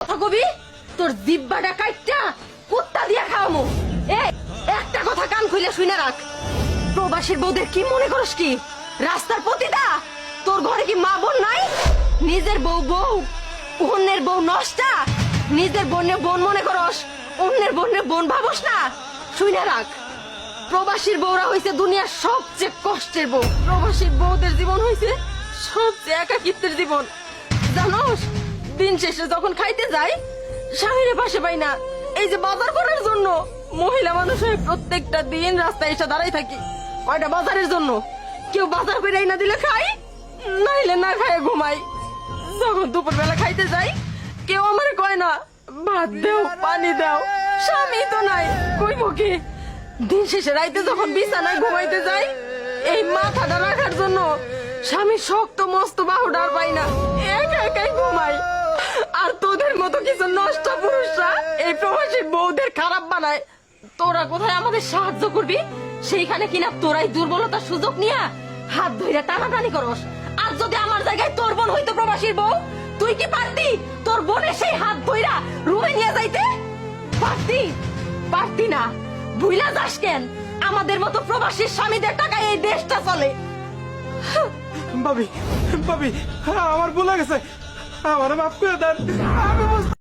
কথা কবি? তোর জিব্বাটা কাইটটা, কুত্তা দিয়া খাওয়ামু। এই, একটা কথা কান খুলে শুনে রাখ। প্রবাসীর বউদের কি মনে করস কি? রাস্তার পতিতা? তোর ঘরে কি মা বোন নাই? নিজের বউ বউ, অন্যের বউ নষ্টা? নিজের বোনের বোন মনে করস, অন্যের বোনের বোন ভাবস না? শুনে রাখ। প্রবাসীর বউরা হইছে দুনিয়ার সবচেয়ে কষ্টের বউ। প্রবাসীর বউদের জীবন হইছে সবচেয়ে একাকিত্বের জীবন। জানোস? দিন শেষে যখন খাইতে যাই স্বামীরে পাশে পাই না। এই যে বাজার করার জন্য মহিলা মানুষ হয়ে প্রত্যেকটা দিন রাস্তায় এসে দাঁড়াই থাকি, কয়টা বাজারের জন্য। কেউ বাজার করে না দিলে খাই, নাইলে না খায় ঘুমাই। যখন দুপুর বেলা খাইতে যাই, কেউ আমার কয় না, ভাত দেও, পানি দাও, স্বামী তো নাই কই মুখে দিন শেষে রাইতে যখন বিছানায় ঘুমাইতে যাই, এই মাথাটা রাখার জন্য স্বামী শক্ত, মস্ত বাহুটা আর পাই না। আর তোদের মতো কিছু নষ্ট পুরুষরা এই প্রবাসী বউদের খারাপ বানায়, তোরা কোথায় আমাদের সাহায্য করবি? সেইখানে কিনা তোরাই দুর্বলতার সুযোগ নিয়ে হাত ধইরা টানাটানি করস। আর যদি আমার জায়গায় তোর বোন হইতো প্রবাসীর বউ, তুই কি পারতি? তোর বোনের সেই হাত ধইরা রুমে নিয়ে যাইতে? পারতি? পারতি না। ভুইলা যাস কেন? আমাদের মতো প্রবাসীর স্বামীদের টাকা এই দেশটা চলে। ভাবি ভাবি, আমার ভুল গেছে। আমার মাফ করে দেন আমি